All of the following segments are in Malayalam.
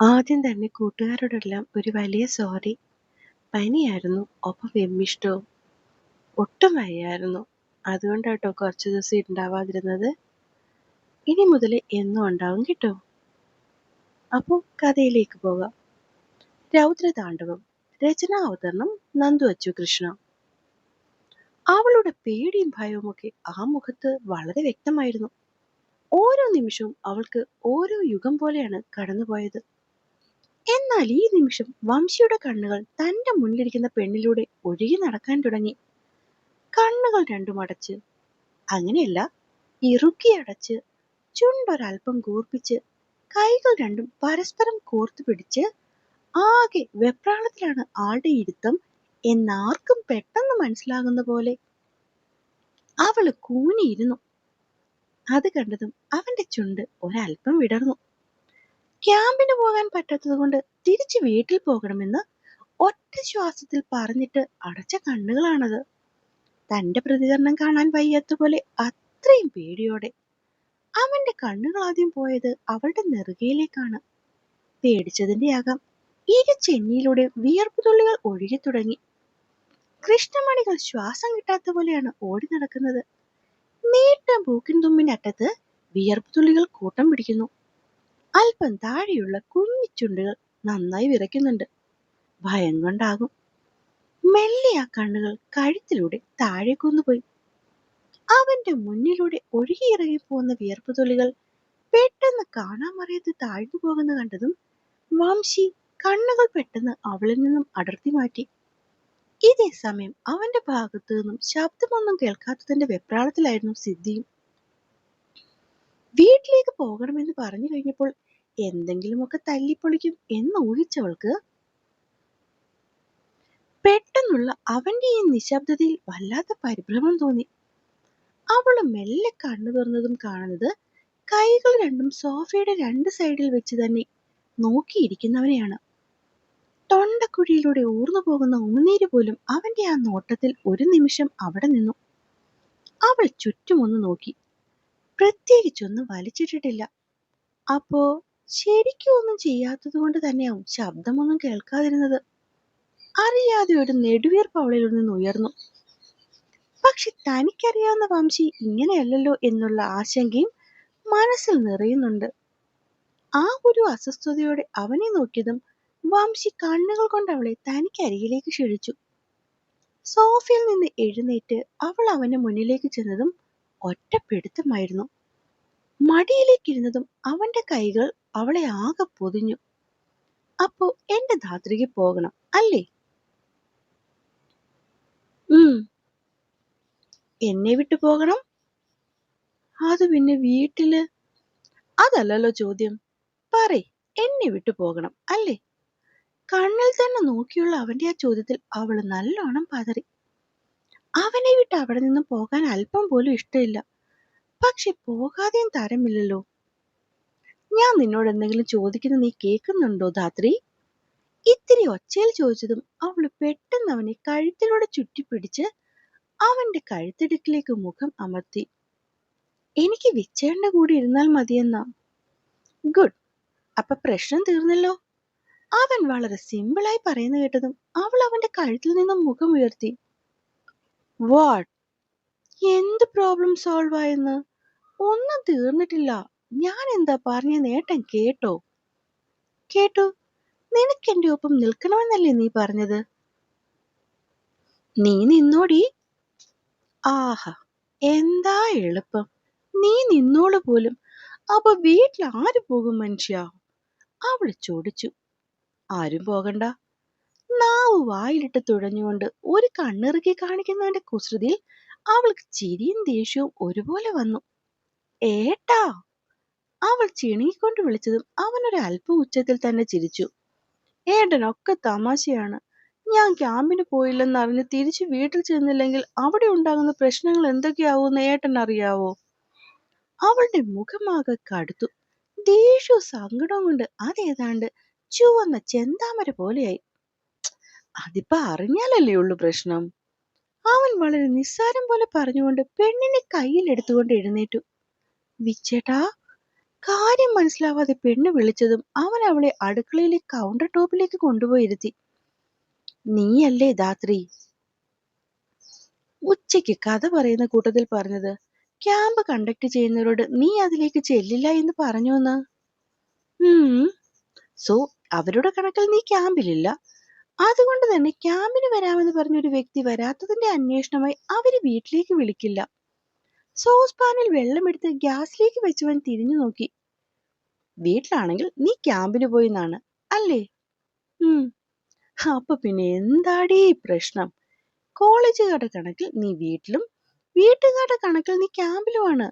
ആദ്യം തന്നെ കൂട്ടുകാരോടെല്ലാം ഒരു വലിയ സോറി പനിയായിരുന്നു ഒപ്പം വെമ്മിഷ്ടവും ഒട്ടും വയ്യായിരുന്നു. അതുകൊണ്ടാട്ടോ കുറച്ച് ദിവസം ഉണ്ടാവാതിരുന്നത് ഇനി മുതൽ എന്നും ഉണ്ടാവും കേട്ടോ. അപ്പോൾ കഥയിലേക്ക് പോകാം. രൗദ്രതാണ്ഡവം രചനാ അവതരണം നന്ദു അച്ചു കൃഷ്ണ. അവളുടെ പേടിയും ഭയവും ഒക്കെ ആ മുഖത്ത് വളരെ വ്യക്തമായിരുന്നു. ഓരോ നിമിഷവും അവൾക്ക് ഓരോ യുഗം പോലെയാണ് കടന്നുപോയത്. എന്നാൽ ഈ നിമിഷം വംശിയുടെ കണ്ണുകൾ തന്റെ മുന്നിലിരിക്കുന്ന പെണ്ണിലൂടെ ഒഴുകി നടക്കാൻ തുടങ്ങി. കണ്ണുകൾ രണ്ടും അടച്ച് അങ്ങനെയല്ല ഇറുക്കി അടച്ച് ചുണ്ടൊരൽപ്പം കൂർപ്പിച്ച് കൈകൾ രണ്ടും പരസ്പരം കോർത്തു പിടിച്ച് ആകെ വെപ്രാളത്തിലാണ് ആളുടെ ഇരുത്തം എന്നാർക്കും പെട്ടെന്ന് മനസ്സിലാകുന്ന പോലെ. അവൾ കൂനിയിരുന്നു. അത് കണ്ടതും അവന്റെ ചുണ്ട് ഒരൽപ്പം വിടർന്നു. ക്യാമ്പിന് പോകാൻ പറ്റാത്തത് കൊണ്ട് തിരിച്ചു വീട്ടിൽ പോകണമെന്ന് ഒറ്റ ശ്വാസത്തിൽ പറഞ്ഞിട്ട് അടച്ച കണ്ണുകളാണത്. തന്റെ പ്രതികരണം കാണാൻ വയ്യാത്ത പോലെ അത്രയും പേടിയോടെ അവന്റെ കണ്ണുകൾ ആദ്യം പോയത് അവളുടെ നെറുകയിലേക്കാണ്. പേടിച്ചതിന്റെ ആകാം ഇരു ചെന്നിയിലൂടെ വിയർപ്പ് തുള്ളികൾ ഒഴുകി തുടങ്ങി. കൃഷ്ണമണികൾ ശ്വാസം കിട്ടാത്ത പോലെയാണ് ഓടി നടക്കുന്നത്. നീട്ട മൂക്കിൻ തുമ്പിനറ്റത്ത് വിയർപ്പ് തുള്ളികൾ കൂട്ടം പിടിക്കുന്നു. അല്പം താഴെയുള്ള കുഞ്ഞു ചുണ്ടുകൾ നന്നായി വിറയ്ക്കുന്നുണ്ട്. ഭയം കൊണ്ടാകും. മെല്ലെ ആ കണ്ണുകൾ കഴുത്തിലൂടെ താഴേക്കൊന്നുപോയി അവന്റെ മുന്നിലൂടെ ഒഴുകിയിറങ്ങി പോകുന്ന വിയർപ്പ് തുള്ളികൾ പെട്ടെന്ന് കാണാമറിയാതെ താഴ്ന്നു പോകുന്ന കണ്ടതും വംശി കണ്ണുകൾ പെട്ടെന്ന് അവളിൽ നിന്നും അടർത്തി മാറ്റി. ഇതേ സമയം അവന്റെ ഭാഗത്തു നിന്നും ശബ്ദമൊന്നും കേൾക്കാത്തതിന്റെ വെപ്രാളത്തിലായിരുന്നു സിദ്ധിയും. വീട്ടിലേക്ക് പോകണമെന്ന് പറഞ്ഞു കഴിഞ്ഞപ്പോൾ എന്തെങ്കിലുമൊക്കെ തല്ലിപ്പൊളിക്കും എന്ന് ഊഹിച്ചവൾക്ക് പെട്ടെന്നുള്ള അവന്റെ ഈ നിശബ്ദതയിൽ വല്ലാത്ത പരിഭ്രമം തോന്നി. അവൾ മെല്ലെ കണ്ണു തുറന്നതും കാണുന്നത് കൈകൾ രണ്ടും സോഫയുടെ രണ്ട് സൈഡിൽ വെച്ച് തന്നെ നോക്കിയിരിക്കുന്നവനെയാണ്. തൊണ്ടക്കുഴിയിലൂടെ ഊർന്നു പോകുന്ന ഉമിനീര് പോലും അവന്റെ ആ നോട്ടത്തിൽ ഒരു നിമിഷം അവിടെ നിന്നു. അവൾ ചുറ്റുമൊന്ന് നോക്കി. പ്രത്യേകിച്ചൊന്നും വലിച്ചിട്ടിട്ടില്ല. അപ്പോ ശരിക്കും ഒന്നും ചെയ്യാത്തത് കൊണ്ട് തന്നെയാവും ശബ്ദമൊന്നും കേൾക്കാതിരുന്നത്. അറിയാതെ ഒരു നെടുവീർപ്പ് അവളിൽ നിന്ന് ഉയർന്നു പക്ഷെ തനിക്കറിയാവുന്ന വംശി ഇങ്ങനെയല്ലല്ലോ എന്നുള്ള ആശങ്കയും മനസ്സിൽ നിറയുന്നുണ്ട്. ആ ഒരു അസ്വസ്ഥതയോടെ അവനെ നോക്കിയതും വംശി കണ്ണുകൾ കൊണ്ട് അവളെ തനിക്ക് തനിക്കരികിലേക്ക് ക്ഷണിച്ചു. സോഫയിൽ നിന്ന് എഴുന്നേറ്റ് അവൾ അവന്റെ മുന്നിലേക്ക് ചെന്നതും ഒറ്റപ്പിടുത്തമായിരുന്നു. മടിയിലേക്കിരുന്നതും അവന്റെ കൈകൾ അവളെ ആകെ പൊതിഞ്ഞു. അപ്പോ എന്റെ ധാത്രിക്ക് പോകണം അല്ലേ? എന്നെ വിട്ടു പോകണം? അത് പിന്നെ വീട്ടിൽ. അതല്ലല്ലോ ചോദ്യം. പറയ് എന്നെ വിട്ടു പോകണം അല്ലേ? കണ്ണിൽ തന്നെ നോക്കിയുള്ള അവന്റെ ആ ചോദ്യത്തിൽ അവൾ നല്ലോണം പതറി. അവനെ വിട്ട് അവിടെ നിന്നും പോകാൻ അല്പം പോലും ഇഷ്ടമില്ല. പക്ഷെ പോകാതെയും തരമില്ലല്ലോ. ഞാൻ നിന്നോട് എന്തെങ്കിലും ചോദിക്കുന്ന നീ കേൾക്കുന്നുണ്ടോ ധാത്രി? ഇത്തിരി ഒച്ചയിൽ ചോദിച്ചതും അവൾ പെട്ടെന്ന് അവനെ കഴുത്തിലൂടെ ചുറ്റിപ്പിടിച്ച് അവന്റെ കഴുത്തിടുക്കിലേക്ക് മുഖം അമർത്തി. എനിക്ക് വിച്ചേണ്ട കൂടി ഇരുന്നാൽ മതിയെന്നാ? ഗുഡ്. അപ്പൊ പ്രശ്നം തീർന്നല്ലോ. അവൻ വളരെ സിമ്പിളായി പറയുന്ന കേട്ടതും അവൾ അവന്റെ കഴുത്തിൽ നിന്നും മുഖം ഉയർത്തി. വാട്ട് എന്ത് പ്രോബ്ലം സോൾവ് ആയെന്ന്? ഒന്നും തീർന്നിട്ടില്ല. ഞാൻ എന്താ പറഞ്ഞ നേട്ടം കേട്ടോ? കേട്ടു. നിനക്ക് എന്റെ ഒപ്പം നിൽക്കണമെന്നല്ലേ നീ പറഞ്ഞത്? നീ നിന്നോടി. ആഹ എന്താ എളുപ്പം. നീ നിന്നോൾ പോലും. അപ്പൊ വീട്ടിൽ ആര് പോകും മനുഷ്യ? അവൾ ചോദിച്ചു. ആരും പോകണ്ട. നാവ് വായിലിട്ട് തുഴഞ്ഞുകൊണ്ട് ഒരു കണ്ണിറുക്കി കാണിക്കുന്നവന്റെ കുസൃതിയിൽ അവൾക്ക് ചിരിയും ദേഷ്യവും ഒരുപോലെ വന്നു. ഏട്ടാ! അവൾ ചിണുങ്ങിക്കൊണ്ട് വിളിച്ചതും അവനൊരു അല്പ ഉച്ചത്തിൽ തന്നെ ചിരിച്ചു. ഏട്ടനൊക്കെ തമാശയാണ്. ഞാൻ ക്യാമ്പിന് പോയില്ലെന്ന് അറിഞ്ഞ് തിരിച്ചു വീട്ടിൽ ചെന്നില്ലെങ്കിൽ അവിടെ ഉണ്ടാകുന്ന പ്രശ്നങ്ങൾ എന്തൊക്കെയാവുമെന്ന് ഏട്ടൻ അറിയാവോ? അവളുടെ മുഖമാകെ കടുത്തു. ദേഷ്യവും സങ്കടവും കൊണ്ട് അതേതാണ്ട് ചുവന്ന ചെന്താമര പോലെയായി. അതിപ്പോ അറിഞ്ഞാലല്ലേ ഉള്ളു പ്രശ്നം. അവൻ വളരെ നിസ്സാരം പോലെ പറഞ്ഞുകൊണ്ട് പെണ്ണിനെ കയ്യിൽ എടുത്തുകൊണ്ട് എഴുന്നേറ്റു. വിച്ചേട്ടാ കാര്യം മനസ്സിലാവാതെ പെണ്ണ് വിളിച്ചതും അവൻ അവളെ അടുക്കളയിലെ കൗണ്ടർ ടോപ്പിലേക്ക് കൊണ്ടുപോയി ഇരുത്തി നീയല്ലേ ധാത്രി? ഉച്ചയ്ക്ക് കഥ പറയുന്ന കൂട്ടത്തിൽ പറഞ്ഞത് ക്യാമ്പ് കണ്ടക്ട് ചെയ്യുന്നവരോട് നീ അതിലേക്ക് ചെല്ലില്ല എന്ന് പറഞ്ഞു എന്ന് സോ അവരുടെ കണക്കിൽ നീ ക്യാമ്പിലില്ല. അതുകൊണ്ട് തന്നെ ക്യാമ്പിന് വരാമെന്ന് പറഞ്ഞ ഒരു വ്യക്തി വരാത്തതിന്റെ അന്വേഷണമായി അവർ വീട്ടിലേക്ക് വിളിക്കില്ല. സോസ് പാനിൽ വെള്ളമെടുത്ത് ഗ്യാസിലേക്ക് വെച്ചവൻ തിരിഞ്ഞു നോക്കി. വീട്ടിലാണെങ്കിൽ നീ ക്യാമ്പിന് പോയിന്നാണ് അല്ലേ? ഉം. അപ്പൊ പിന്നെ എന്താടീ പ്രശ്നം? കോളേജുകാരുടെ കണക്കിൽ നീ വീട്ടിലും വീട്ടുകാരുടെ കണക്കിൽ നീ ക്യാമ്പിലുമാണ്.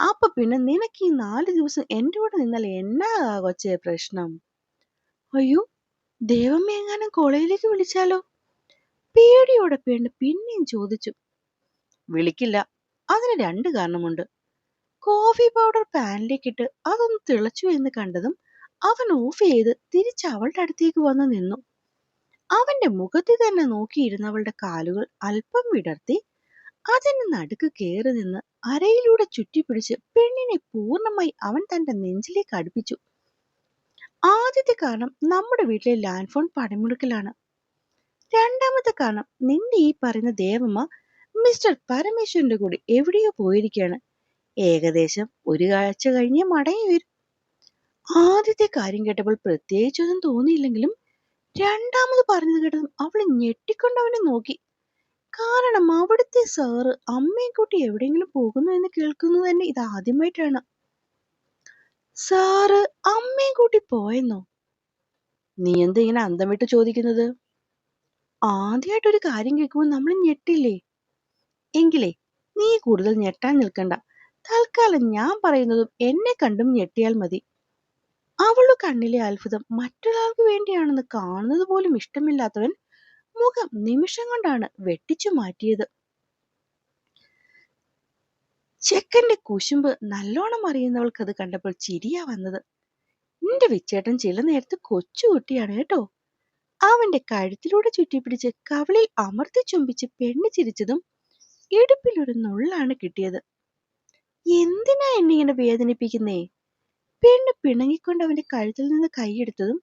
അപ്പൊ പിന്നെ നിനക്ക് ഈ നാല് ദിവസം എന്റെ കൂടെ നിന്നാൽ എന്നാ കൊച്ചേ പ്രശ്നം? അയ്യോ ദേവമ്മ എങ്ങാനും കോളേജിലേക്ക് വിളിച്ചാലോ? പേടിയോടെ പേണ്ട് പിന്നെയും ചോദിച്ചു. വിളിക്കില്ല. അതിന് രണ്ട് കാരണമുണ്ട്. കോഫി പൗഡർ പാനിലേക്കിട്ട് അതൊന്ന് തിളച്ചു എന്ന് കണ്ടതും അവൻ ഓഫ് ചെയ്ത് തിരിച്ച് അവളുടെ അടുത്തേക്ക് വന്ന് നിന്നു. അവന്റെ മുഖത്തിൽ തന്നെ നോക്കിയിരുന്നവളുടെ കാലുകൾ അല്പം വിടർത്തി അതിന് നടുക്ക് കയറി നിന്ന് അരയിലൂടെ ചുറ്റിപ്പിടിച്ച് പെണ്ണിനെ പൂർണമായി അവൻ തന്റെ നെഞ്ചിലേക്ക് അടുപ്പിച്ചു. ആദ്യത്തെ കാരണം നമ്മുടെ വീട്ടിലെ ലാൻഡ് ഫോൺ പണിമുടക്കിലാണ്. രണ്ടാമത്തെ കാരണം നിന്റെ ഈ പറയുന്ന ദേവമ്മ മിസ്റ്റർ പരമേശ്വരന്റെ കൂടെ എവിടെയോ പോയിരിക്കുകയാണ് ഏകദേശം ഒരു ആഴ്ച കഴിഞ്ഞേ മടങ്ങി വരും. ആദ്യത്തെ കാര്യം കേട്ടപ്പോൾ പ്രത്യേകിച്ചൊന്നും തോന്നിയില്ലെങ്കിലും രണ്ടാമത് പറഞ്ഞത് കേട്ടതും അവൾ ഞെട്ടിക്കൊണ്ട് അവനെ നോക്കി. കാരണം അവിടുത്തെ സാറ് അമ്മയെ കൂട്ടി എവിടെയെങ്കിലും പോകുന്നു എന്ന് കേൾക്കുന്നത് തന്നെ ഇത് ആദ്യമായിട്ടാണ്. സാറ് അമ്മയും കൂട്ടി പോയെന്നോ? നീ എന്താ ഇങ്ങനെ അന്തം വിട്ട് ചോദിക്കുന്നത്? ആദ്യമായിട്ടൊരു കാര്യം കേൾക്കുമ്പോൾ നമ്മൾ ഞെട്ടില്ലേ? എങ്കിലേ നീ കൂടുതൽ ഞെട്ടാൻ നിൽക്കണ്ട. തൽക്കാലം ഞാൻ പറയുന്നതും എന്നെ കണ്ടും ഞെട്ടിയാൽ മതി. അവളുടെ കണ്ണിലെ അത്ഭുതം മറ്റൊരാൾക്ക് വേണ്ടിയാണെന്ന് കാണുന്നത് പോലും ഇഷ്ടമില്ലാത്തവൻ മുഖം നിമിഷം കൊണ്ടാണ് വെട്ടിച്ചു മാറ്റിയത്. ചെക്കന്റെ കുശുമ്പ് നല്ലോണം അറിയുന്നവൾക്ക് അത് കണ്ടപ്പോൾ ചിരിയാ വന്നത്. നിന്റെ വിച്ചേട്ടൻ ചില നേരത്ത് കൊച്ചുകുട്ടിയാണ് കേട്ടോ. അവന്റെ കഴുത്തിലൂടെ ചുറ്റിപ്പിടിച്ച് കവളിൽ അമർത്തി ചുംബിച്ച് പെണ്ണ് ചിരിച്ചതും ഇടുപ്പിലൊരു നുള്ളാണ് കിട്ടിയത്. എന്തിനാ എന്നെ ഇങ്ങനെ വേദനിപ്പിക്കുന്നേ? പെണ്ണ് പിണങ്ങിക്കൊണ്ട് അവന്റെ കഴുത്തിൽ നിന്ന് കൈയെടുത്തതും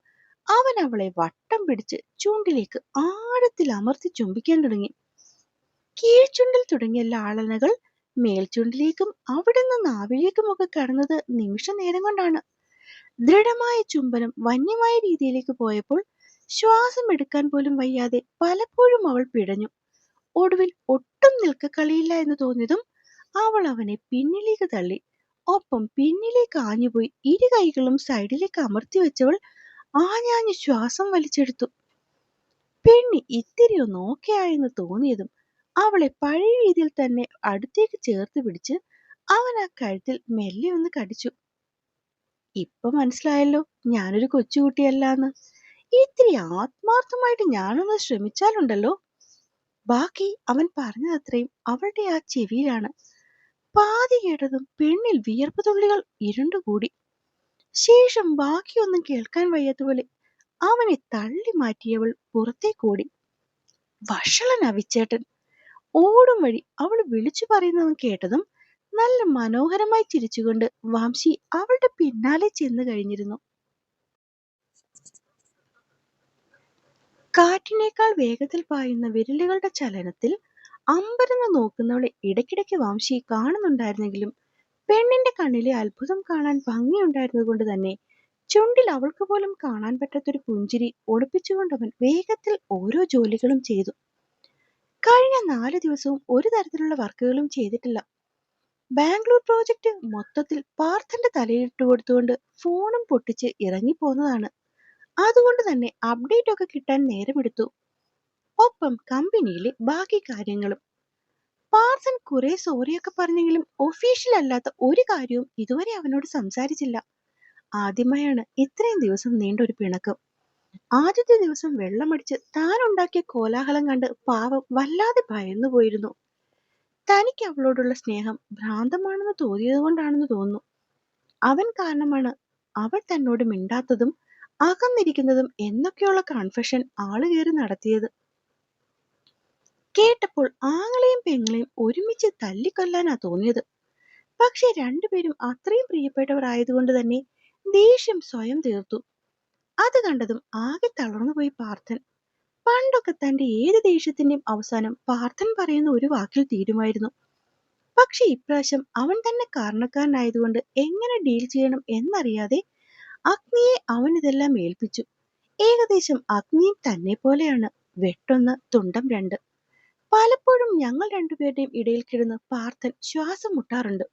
അവൻ അവളെ വട്ടം പിടിച്ച് ചൂണ്ടിലേക്ക് ആഴത്തിൽ അമർത്തി ചുംബിക്കാൻ തുടങ്ങി. കീഴ്ചുണ്ടിൽ തുടങ്ങിയ ലാളനകൾ മേൽചുണ്ടിലേക്കും അവിടെ നിന്ന് നാവിലേക്കുമൊക്കെ കടന്നത് നിമിഷ നേരം കൊണ്ടാണ്. ദൃഢമായ ചുംബനം വന്യമായ രീതിയിലേക്ക് പോയപ്പോൾ ശ്വാസം എടുക്കാൻ പോലും വയ്യാതെ പലപ്പോഴും അവൾ പിടഞ്ഞു. ഒടുവിൽ ഒട്ടും നിൽക്ക കളിയില്ല എന്ന് തോന്നിയതും അവൾ അവനെ പിന്നിലേക്ക് തള്ളി. ഒപ്പം പിന്നിലേക്ക് ആഞ്ഞുപോയി ഇരു കൈകളും സൈഡിലേക്ക് അമർത്തി വെച്ചവൾ ആഞ്ഞാഞ്ഞ് ശ്വാസം വലിച്ചെടുത്തു. പെണ്ണി ഇത്തിരി ഒന്ന് ഓക്കെ ആയെന്ന് തോന്നിയതും അവളെ പഴയ രീതിയിൽ തന്നെ അടുത്തേക്ക് ചേർത്ത് പിടിച്ച് അവൻ ആ കഴുത്തിൽ മെല്ലെ ഒന്ന് കടിച്ചു. ഇപ്പൊ മനസ്സിലായല്ലോ ഞാനൊരു കൊച്ചുകുട്ടിയല്ലാന്ന്. ഇത്തിരി ആത്മാർത്ഥമായിട്ട് ഞാനൊന്ന് ശ്രമിച്ചാലുണ്ടല്ലോ. ബാക്കി അവൻ പറഞ്ഞതത്രയും അവളുടെ ആ ചെവിയിലാണ്. പാതി കേട്ടതും പെണ്ണിൽ വിയർപ്പ് തുള്ളികൾ ഇരുണ്ടുകൂടി. ശേഷം ബാക്കിയൊന്നും കേൾക്കാൻ വയ്യാത്തപോലെ അവനെ തള്ളി മാറ്റിയവൾ പുറത്തേക്കോടി വഷളൻ അവിച്ചേട്ടൻ ഓടും വഴി അവൾ വിളിച്ചു പറയുന്നവൻ കേട്ടതും നല്ല മനോഹരമായി ചിരിച്ചുകൊണ്ട് വാംശി അവളുടെ പിന്നാലെ ചെന്നു കഴിഞ്ഞിരുന്നു. കാറ്റിനേക്കാൾ വേഗത്തിൽ പായുന്ന വിരലുകളുടെ ചലനത്തിൽ അമ്പരന്ന് നോക്കുന്നവളെ ഇടയ്ക്കിടയ്ക്ക് വംശി കാണുന്നുണ്ടായിരുന്നെങ്കിലും പെണ്ണിന്റെ കണ്ണിലെ അത്ഭുതം കാണാൻ ഭംഗിയുണ്ടായിരുന്നതുകൊണ്ട് തന്നെ ചുണ്ടിൽ അവൾക്ക് പോലും കാണാൻ പറ്റാത്തൊരു പുഞ്ചിരി ഒളിപ്പിച്ചുകൊണ്ടവൻ വേഗത്തിൽ ഓരോ ജോലികളും ചെയ്തു. കഴിഞ്ഞ നാല് ദിവസവും ഒരു തരത്തിലുള്ള വർക്കുകളും ചെയ്തിട്ടില്ല. ബാംഗ്ലൂർ പ്രോജക്റ്റ് മൊത്തത്തിൽ പാർത്ഥന്റെ തലയിട്ട് കൊടുത്തുകൊണ്ട് ഫോണും പൊട്ടിച്ച് ഇറങ്ങിപ്പോന്നതാണ്. അതുകൊണ്ട് തന്നെ അപ്ഡേറ്റ് ഒക്കെ കിട്ടാൻ നേരമെടുത്തു. ഒപ്പം കമ്പനിയിലെ ബാക്കി കാര്യങ്ങളും. പാർത്ഥൻ കുറെ സോറിയൊക്കെ പറഞ്ഞെങ്കിലും ഒഫീഷ്യൽ അല്ലാത്ത ഒരു കാര്യവും ഇതുവരെ അവനോട് സംസാരിച്ചില്ല. ആദ്യമായാണ് ഇത്രയും ദിവസം നീണ്ട ഒരു പിണക്കം. ആദ്യത്തെ ദിവസം വെള്ളമടിച്ച് താൻ ഉണ്ടാക്കിയ കോലാഹലം കണ്ട് പാവം വല്ലാതെ ഭയന്നു പോയിരുന്നു. തനിക്ക് അവളോടുള്ള സ്നേഹം ഭ്രാന്തമാണെന്ന് തോന്നിയത് കൊണ്ടാണെന്ന് തോന്നുന്നു. അവൻ കാരണമാണ് അവൾ തന്നോട് മിണ്ടാത്തതും അകന്നിരിക്കുന്നതും എന്നൊക്കെയുള്ള കൺഫെഷൻ കയറി നടത്തിയത്. കേട്ടപ്പോൾ ആങ്ങളെയും പെങ്ങളെയും ഒരുമിച്ച് തല്ലിക്കൊല്ലാനാ തോന്നിയത്. പക്ഷെ രണ്ടുപേരും അത്രയും പ്രിയപ്പെട്ടവർ ആയതുകൊണ്ട് തന്നെ ദേഷ്യം സ്വയം തീർത്തു. അത് കണ്ടതും ആകെ തളർന്നുപോയി പാർത്ഥൻ. പണ്ടൊക്കെ തന്റെ ഏത് ദേഷ്യത്തിന്റെയും അവസാനം പാർത്ഥൻ പറയുന്ന ഒരു വാക്കിൽ തീരുമായിരുന്നു. പക്ഷെ ഇപ്രാവശ്യം അവൻ തന്നെ കാരണക്കാരനായതുകൊണ്ട് എങ്ങനെ ഡീൽ ചെയ്യണം എന്നറിയാതെ അഗ്നിയെ അവൻ ഇതെല്ലാം ഏൽപ്പിച്ചു. ഏകദേശം അഗ്നിയും തന്നെ പോലെയാണ്. വെട്ടൊന്ന് തുണ്ടം രണ്ട്. പലപ്പോഴും ഞങ്ങൾ രണ്ടുപേരുടെയും ഇടയിൽ കിടന്ന് പാർത്ഥൻ ശ്വാസം മുട്ടാറുണ്ട്.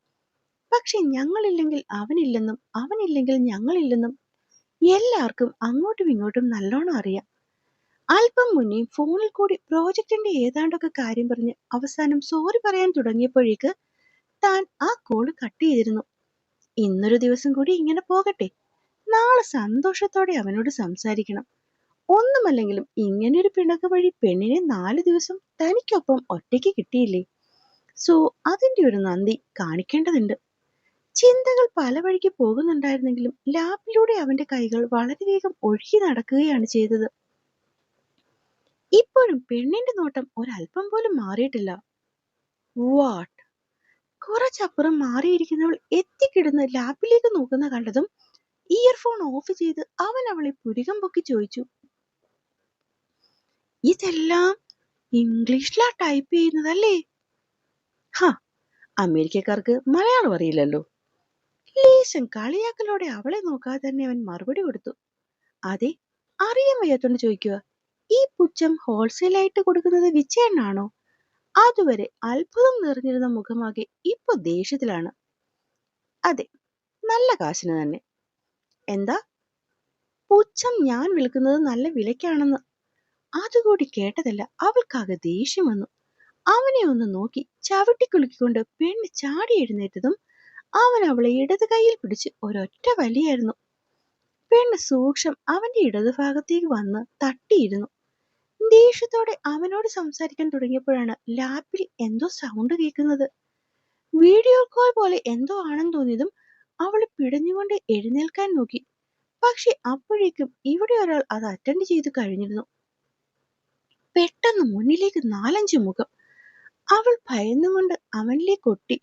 പക്ഷെ ഞങ്ങളില്ലെങ്കിൽ അവനില്ലെന്നും അവനില്ലെങ്കിൽ ഞങ്ങളില്ലെന്നും എല്ലാവർക്കും അങ്ങോട്ടും ഇങ്ങോട്ടും നല്ലോണം അറിയാം. അല്പം മുന്നേ ഫോണിൽ കൂടി പ്രോജക്റ്റിന്റെ ഏതാണ്ടൊക്കെ കാര്യം പറഞ്ഞ് അവസാനം സോറി പറയാൻ തുടങ്ങിയപ്പോഴേക്ക് താൻ ആ കോൾ കട്ട് ചെയ്തിരുന്നു. ഇന്നൊരു ദിവസം കൂടി ഇങ്ങനെ പോകട്ടെ. നാളെ സന്തോഷത്തോടെ അവനോട് സംസാരിക്കണം. ഒന്നുമല്ലെങ്കിലും ഇങ്ങനൊരു പിണക്ക് വഴി പെണ്ണിനെ നാല് ദിവസം തനിക്കൊപ്പം ഒറ്റയ്ക്ക് കിട്ടിയില്ലേ? സോ അതിന്റെ ഒരു നന്ദി കാണിക്കേണ്ടതുണ്ട്. ചിന്തകൾ പല വഴിക്ക് പോകുന്നുണ്ടായിരുന്നെങ്കിലും ലാപ്പിലൂടെ അവന്റെ കൈകൾ വളരെ വേഗം ഒഴുകി നടക്കുകയാണ് ചെയ്തത്. ഇപ്പോഴും പെണ്ണിന്റെ നോട്ടം ഒരല്പം പോലും മാറിയിട്ടില്ല. വാട്ട് കുറച്ചപ്പുറം മാറിയിരിക്കുന്നവൾ എത്തിക്കിടന്ന് ലാപ്പിലേക്ക് നോക്കുന്ന കണ്ടതും ഇയർഫോൺ ഓഫ് ചെയ്ത് അവൻ അവളെ പുരികം പൊക്കി ചോദിച്ചു. ഇതെല്ലാം ഇംഗ്ലീഷിലാ ടൈപ്പ് ചെയ്യുന്നതല്ലേ? ഹാ അമേരിക്കക്കാർക്ക് മലയാളം അറിയില്ലല്ലോ. ലേശം കളിയാക്കലോടെ അവളെ നോക്കാതെ തന്നെ അവൻ മറുപടി കൊടുത്തു. അതെ അറിയാൻ വയ്യാത്തോണ്ട് ചോദിക്കുക ഈ പുച്ഛം ഹോൾസെയിലായിട്ട് കൊടുക്കുന്നത് വിച്ചേണ്ണാണോ അതുവരെ അത്ഭുതം നിറഞ്ഞിരുന്ന മുഖമാകെ ഇപ്പൊ ദേഷ്യത്തിലാണ്. അതെ നല്ല കാശിന് തന്നെ. എന്താ? പുച്ഛം ഞാൻ വിൽക്കുന്നത് നല്ല വിലയ്ക്കാണെന്ന്. അതുകൂടി കേട്ടതല്ല അവൾക്കാകെ ദേഷ്യം വന്നു. അവനെ ഒന്ന് നോക്കി ചവിട്ടിക്കുലുക്കിക്കൊണ്ട് പെണ്ണ് ചാടി എഴുന്നേറ്റതും അവൻ അവളെ ഇടത് കൈയിൽ പിടിച്ച് ഒരൊറ്റ വലിയായിരുന്നു. പെണ്ണ് സൂക്ഷം അവന്റെ ഇടതു ഭാഗത്തേക്ക് വന്ന് തട്ടിയിരുന്നു. ദേഷ്യത്തോടെ അവനോട് സംസാരിക്കാൻ തുടങ്ങിയപ്പോഴാണ് ലാപ്പിൽ എന്തോ സൗണ്ട് കേൾക്കുന്നത്. വീഡിയോ കോൾ പോലെ എന്തോ ആണെന്ന് തോന്നിയതും അവൾ പിടഞ്ഞുകൊണ്ട് എഴുന്നേൽക്കാൻ നോക്കി. പക്ഷെ അപ്പോഴേക്കും ഇവിടെ ഒരാൾ അത് അറ്റൻഡ് ചെയ്ത് കഴിഞ്ഞിരുന്നു. പെട്ടെന്ന് മുന്നിലേക്ക് നാലഞ്ച് മുഖം. അവൾ ഭയന്നുകൊണ്ട് അവനിലേക്ക് ഒട്ടി.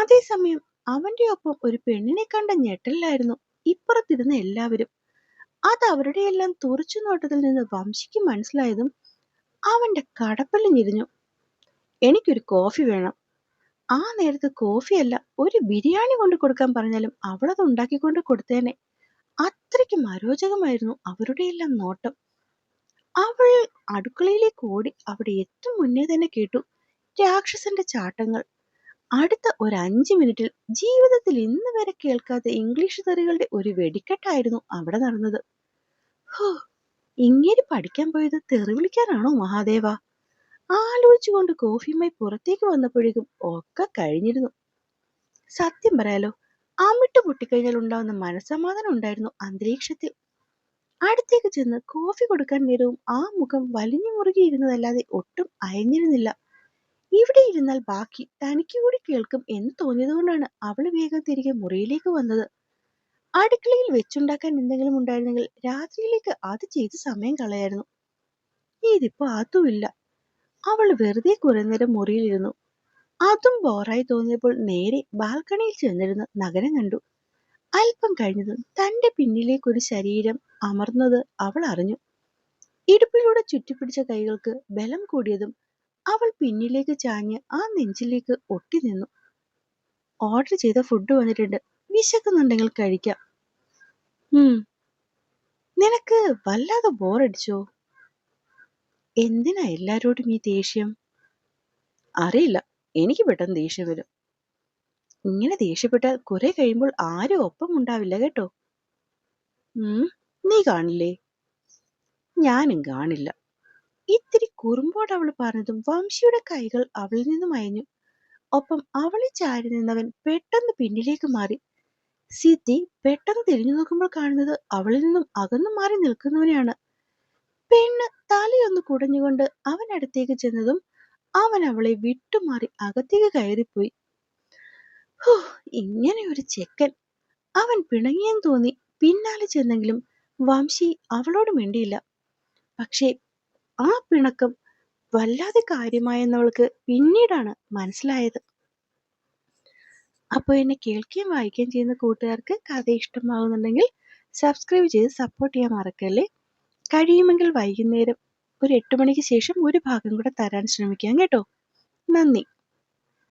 അതേസമയം അവന്റെ ഒപ്പം ഒരു പെണ്ണിനെ കണ്ട ഞെട്ടലിലായിരുന്നു. ഇപ്പുറത്തിരുന്ന എല്ലാവരും. അത് അവരുടെ എല്ലാം തുറച്ചു നോട്ടത്തിൽ നിന്ന് വംശിക്ക് മനസ്സിലായതും അവന്റെ കടപ്പൽ ഞെരിഞ്ഞു. എനിക്കൊരു കോഫി വേണം. ആ നേരത്ത് കോഫിയല്ല ഒരു ബിരിയാണി കൊണ്ട് കൊടുക്കാൻ പറഞ്ഞാലും അവളത് ഉണ്ടാക്കിക്കൊണ്ട് കൊടുത്തേനെ. അത്രയ്ക്കും അരോചകമായിരുന്നു അവരുടെയെല്ലാം നോട്ടം. അവൾ അടുക്കളയിലേക്ക് ഓടി അവിടെ എത്തും മുന്നേ തന്നെ കേട്ടു രാക്ഷസന്റെ ചാട്ടങ്ങൾ. അടുത്ത ഒരു അഞ്ച് മിനിറ്റിൽ ജീവിതത്തിൽ ഇന്ന് വരെ കേൾക്കാത്ത ഇംഗ്ലീഷ് തെറികളുടെ ഒരു വെടിക്കെട്ടായിരുന്നു അവിടെ നടന്നത്. ഹോ ഇങ്ങനെ പഠിക്കാൻ പോയത് തെറി വിളിക്കാനാണോ മഹാദേവ? ആലോചിച്ചുകൊണ്ട് കോഫിയുമായി പുറത്തേക്ക് വന്നപ്പോഴേക്കും ഒക്കെ കഴിഞ്ഞിരുന്നു. സത്യം പറയാലോ അമിട്ട് പൊട്ടിക്കഴിഞ്ഞാൽ ഉണ്ടാവുന്ന മനസ്സമാധാനം ഉണ്ടായിരുന്നു അന്തരീക്ഷത്തിൽ. അടുത്തേക്ക് ചെന്ന് കോഫി കൊടുക്കാൻ നേരവും ആ മുഖം വലിഞ്ഞു മുറുകിയിരുന്നതല്ലാതെ ഒട്ടും അയഞ്ഞിരുന്നില്ല. ഇവിടെ ഇരുന്നാൽ ബാക്കി തനിക്ക് കൂടി കേൾക്കും എന്ന് തോന്നിയതുകൊണ്ടാണ് അവൾ വേഗം തിരികെ മുറിയിലേക്ക് വന്നത്. അടുക്കളയിൽ വെച്ചുണ്ടാക്കാൻ എന്തെങ്കിലും ഉണ്ടായിരുന്നെങ്കിൽ രാത്രിയിലേക്ക് അത് ചെയ്ത് സമയം കളയായിരുന്നു. ഇതിപ്പോ അതുമില്ല അവൾ വെറുതെ കുറെ നേരം മുറിയിലിരുന്നു. അതും ബോറായി തോന്നിയപ്പോൾ നേരെ ബാൽക്കണിയിൽ ചെന്നിരുന്ന് നഗരം കണ്ടു. അല്പം കഴിഞ്ഞതും തന്റെ പിന്നിലേക്ക് ഒരു ശരീരം അമർന്നത് അവൾ അറിഞ്ഞു. ഇടുപ്പിലൂടെ ചുറ്റിപ്പിടിച്ച കൈകൾക്ക് ബലം കൂടിയതും അവൾ പിന്നിലേക്ക് ചാഞ്ഞ് ആ നെഞ്ചിലേക്ക് ഒട്ടി നിന്നു. ഓർഡർ ചെയ്ത ഫുഡ് വന്നിട്ടുണ്ട്. വിശക്കുന്നുണ്ടെങ്കിൽ കഴിക്കാം. ഉം. നിനക്ക് വല്ലാതെ ബോറടിച്ചോ എന്തിനാ എല്ലാരോടും ഈ ദേഷ്യം? അറിയില്ല. എനിക്ക് പെട്ടെന്ന് ദേഷ്യം വരും. ഇങ്ങനെ ദേഷ്യപ്പെട്ടാൽ കുറെ കഴിയുമ്പോൾ ആരും ഒപ്പം ഉണ്ടാവില്ല കേട്ടോ. ഉം. നീ കാണില്ലേ? ഞാനും കാണില്ല. ഇത്തിരി കുറുമ്പോട് അവൾ പറഞ്ഞതും വംശിയുടെ കൈകൾ അവളിൽ നിന്നും അയഞ്ഞു. ഒപ്പം അവളെ ചാരി നിന്നവൻ പെട്ടെന്ന് പിന്നിലേക്ക് മാറി. സിദ്ധി പെട്ടെന്ന് തിരിഞ്ഞു നോക്കുമ്പോൾ കാണുന്നത് അവളിൽ നിന്നും അകന്നു മാറി നിൽക്കുന്നവനെയാണ്. പെണ്ണ് തലയൊന്ന് കുടഞ്ഞുകൊണ്ട് അവൻ അടുത്തേക്ക് ചെന്നതും അവൻ അവളെ വിട്ടുമാറി അകത്തേക്ക് കയറിപ്പോയി. ഹോ ഇങ്ങനെ ഒരു ചെക്കൻ. അവൻ പിണങ്ങിയെന്ന് തോന്നി. പിന്നാലെ ചെന്നെങ്കിലും വംശി അവളോട് മിണ്ടിയില്ല. പക്ഷേ ആ പിണക്കം വല്ലാതെ കാര്യമായെന്നവൾക്ക് പിന്നീടാണ് മനസ്സിലായത്. അപ്പോൾ എന്നെ കേൾക്കുകയും വായിക്കുകയും ചെയ്യുന്ന കൂട്ടുകാർക്ക് കഥ ഇഷ്ടമാകുന്നുണ്ടെങ്കിൽ സബ്സ്ക്രൈബ് ചെയ്ത് സപ്പോർട്ട് ചെയ്യാൻ മറക്കല്ലേ? കഴിയുമെങ്കിൽ വൈകുന്നേരം ഒരു എട്ട് മണിക്ക് ശേഷം ഒരു ഭാഗം കൂടെ തരാൻ ശ്രമിക്കാം കേട്ടോ. നന്ദി.